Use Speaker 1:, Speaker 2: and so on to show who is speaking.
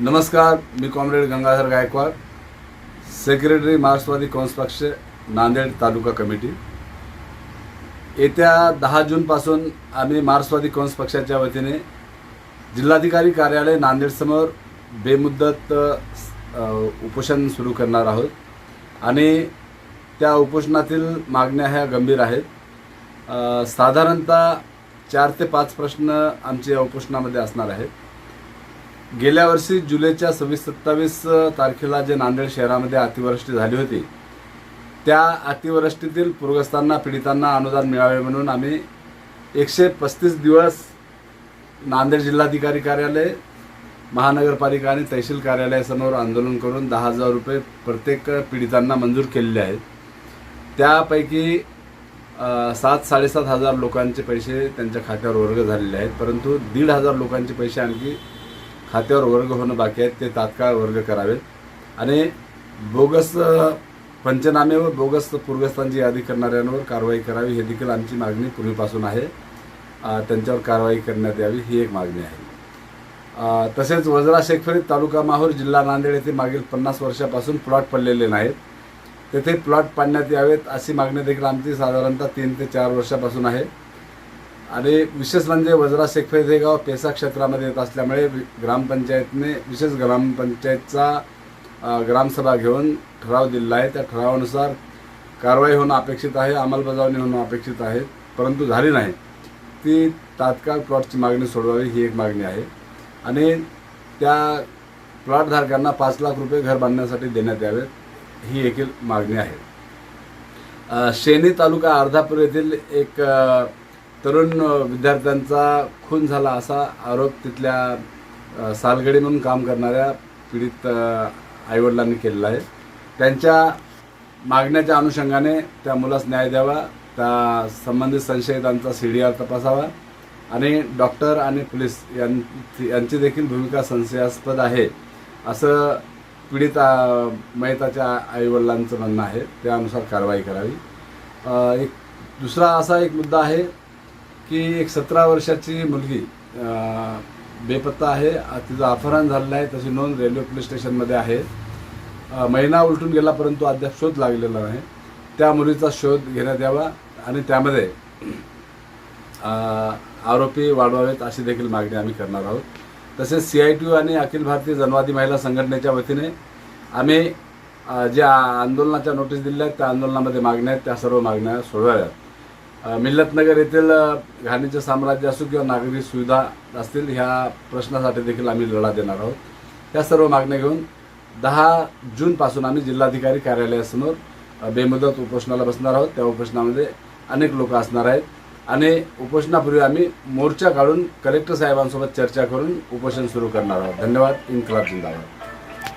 Speaker 1: नमस्कार मी comrade Gangadhar Gaikwad secretary मार्क्सवादी काँग्रेस पक्ष नांदेड तालुका कमिटी. येत्या दहा जूनपासून आम्ही मार्क्सवादी काँग्रेस पक्षाच्या वतीने जिल्हाधिकारी कार्यालय नांदेडसमोर बेमुद्दत उपोषण सुरू करणार आहोत. आणि त्या उपोषणातील मागण्या ह्या गंभीर आहेत. साधारणतः चार ते पाच प्रश्न आमच्या या उपोषणामध्ये असणार आहेत. गेल्या वर्षी जुलैच्या सव्वीस सत्तावीस तारखेला जे नांदेड शहरामध्ये अतिवृष्टी झाली होती त्या अतिवृष्टीतील पूरग्रस्तांना पीडितांना अनुदान मिळावे म्हणून आम्ही एकशे पस्तीस दिवस नांदेड जिल्हाधिकारी कार्यालय महानगरपालिका आणि तहसील कार्यालयासमोर आंदोलन करून दहा हजार रुपये प्रत्येक पीडितांना मंजूर केलेले आहेत. त्यापैकी सात साडेसात हजार लोकांचे पैसे त्यांच्या खात्यावर वर्ग झालेले आहेत परंतु दीड हजार लोकांचे पैसे आणखी खात्यावर वर्ग होणं बाकी आहेत ते तात्काळ वर्ग करावेत. आणि बोगस पंचनामे व बोगस पूरग्रस्तांची यादी करणाऱ्यांवर कारवाई करावी हे देखील आमची मागणी पूर्वीपासून आहे. त्यांच्यावर कारवाई करण्यात यावी ही एक मागणी आहे. तसेच वजरा शेखफरीत तालुका माहूर जिल्हा नांदेड येथे मागील पन्नास वर्षापासून प्लॉट पडलेले नाहीत. तेथे प्लॉट पाडण्यात यावेत अशी मागणी देखील आमची साधारणतः तीन ते चार वर्षापासून आहे. आणि विशेष म्हणजे वज्रा शेखफेद हे गाव पेसा क्षेत्रामध्ये येत असल्यामुळे ग्रामपंचायतने विशेष ग्रामपंचायतचा ग्रामसभा घेऊन ठराव दिलेला आहे. त्या ठरावानुसार कारवाई होणं अपेक्षित आहे अंमलबजावणी होणं अपेक्षित आहे परंतु झाली नाही. ती तात्काळ प्लॉटची मागणी सोडवावी ही एक मागणी आहे. आणि त्या प्लॉटधारकांना पाच लाख रुपये घर बांधण्यासाठी देण्यात यावेत ही एक मागणी आहे. शेनी तालुका अर्धापूर येथील एक तरुण विद्यार्थ्यांचा खून झाला असा आरोप तिथल्या सालगडी म्हणून काम करणाऱ्या पीडित आईवडिलांनी केलेला आहे. त्यांच्या मागण्याच्या अनुषंगाने त्या मुलास न्याय द्यावा त्या संबंधित संशयितांचा सी डी आर तपासावा आणि डॉक्टर आणि पोलीस यांची यांची देखील भूमिका संशयास्पद आहे असं पीडित मयताच्या आईवडिलांचं म्हणणं आहे. त्यानुसार कारवाई करावी. एक दुसरा असा एक मुद्दा आहे की एक सतरा वर्षाची मुलगी बेपत्ता आहे तिचं अपहरण झालेलं आहे तशी नोंद रेल्वे पोलीस स्टेशनमध्ये आहे. महिना उलटून गेला परंतु अद्याप शोध लागलेला नाही. त्या मुलीचा शोध घेण्यात यावा आणि त्यामध्ये आरोपी वाढवावेत अशी देखील मागणी आम्ही करणार आहोत. तसेच सी आय टी यू आणि अखिल भारतीय जनवादी महिला संघटनेच्या वतीने आम्ही ज्या आंदोलनाच्या नोटीस दिल्या आहेत त्या आंदोलनामध्ये मागण्या आहेत त्या सर्व मागण्या सोडवाव्यात. मिल्लतनगर येथील घाणीचे साम्राज्य असो किंवा नागरी सुविधा असतील ह्या प्रश्नासाठी देखील आम्ही लढा देणार आहोत. त्या सर्व मागण्या घेऊन दहा जूनपासून आम्ही जिल्हाधिकारी कार्यालयासमोर बेमुदत उपोषणाला बसणार आहोत. त्या उपोषणामध्ये अनेक लोक असणार आहेत. आणि उपोषणापूर्वी आम्ही मोर्चा काढून कलेक्टर साहेबांसोबत चर्चा करून उपोषण सुरू करणार आहोत. धन्यवाद. इन्कलाब जिंदाबाद.